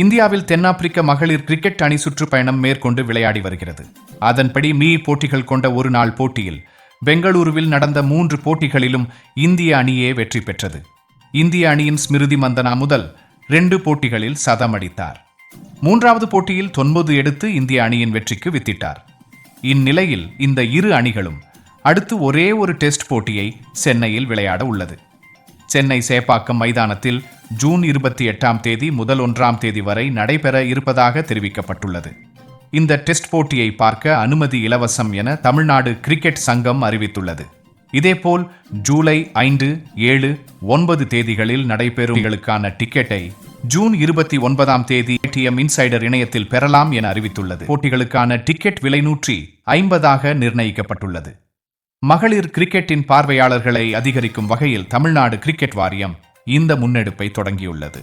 இந்தியாவில் தென்னாப்பிரிக்க மகளிர் கிரிக்கெட் அணி சுற்றுப்பயணம் மேற்கொண்டு விளையாடி வருகிறது. அதன்படி மீ போட்டிகள் கொண்ட ஒரு நாள் போட்டியில் பெங்களூருவில் நடந்த மூன்று போட்டிகளிலும் இந்திய அணியே வெற்றி பெற்றது. இந்திய அணியின் ஸ்மிருதி மந்தனா முதல் ரெண்டு போட்டிகளில் சதமடித்தார் மூன்றாவது போட்டியில் தொன்பது எடுத்து இந்திய அணியின் வெற்றிக்கு வித்திட்டார். இந்நிலையில் இந்த இரு அணிகளும் அடுத்து ஒரே ஒரு டெஸ்ட் போட்டியை சென்னையில் விளையாட உள்ளது. சென்னை சேப்பாக்கம் மைதானத்தில் ஜூன் இருபத்தி எட்டாம் தேதி முதல் ஒன்றாம் தேதி வரை நடைபெற இருப்பதாக தெரிவிக்கப்பட்டுள்ளது. இந்த டெஸ்ட் போட்டியை பார்க்க அனுமதி இலவசம் என தமிழ்நாடு கிரிக்கெட் சங்கம் அறிவித்துள்ளது. இதேபோல் ஜூலை ஐந்து ஏழு ஒன்பது தேதிகளில் நடைபெறும்களுக்கான டிக்கெட்டை ஜூன் இருபத்தி ஒன்பதாம் தேதி ஏடிஎம் இன்சைடர் இணையத்தில் பெறலாம் என அறிவித்துள்ளது. போட்டிகளுக்கான டிக்கெட் விலை நூற்றி ஐம்பதாக நிர்ணயிக்கப்பட்டுள்ளது. மகளிர் கிரிக்கெட்டின் பார்வையாளர்களை அதிகரிக்கும் வகையில் தமிழ்நாடு கிரிக்கெட் வாரியம் இந்த முன்னெடுப்பை தொடங்கியுள்ளது.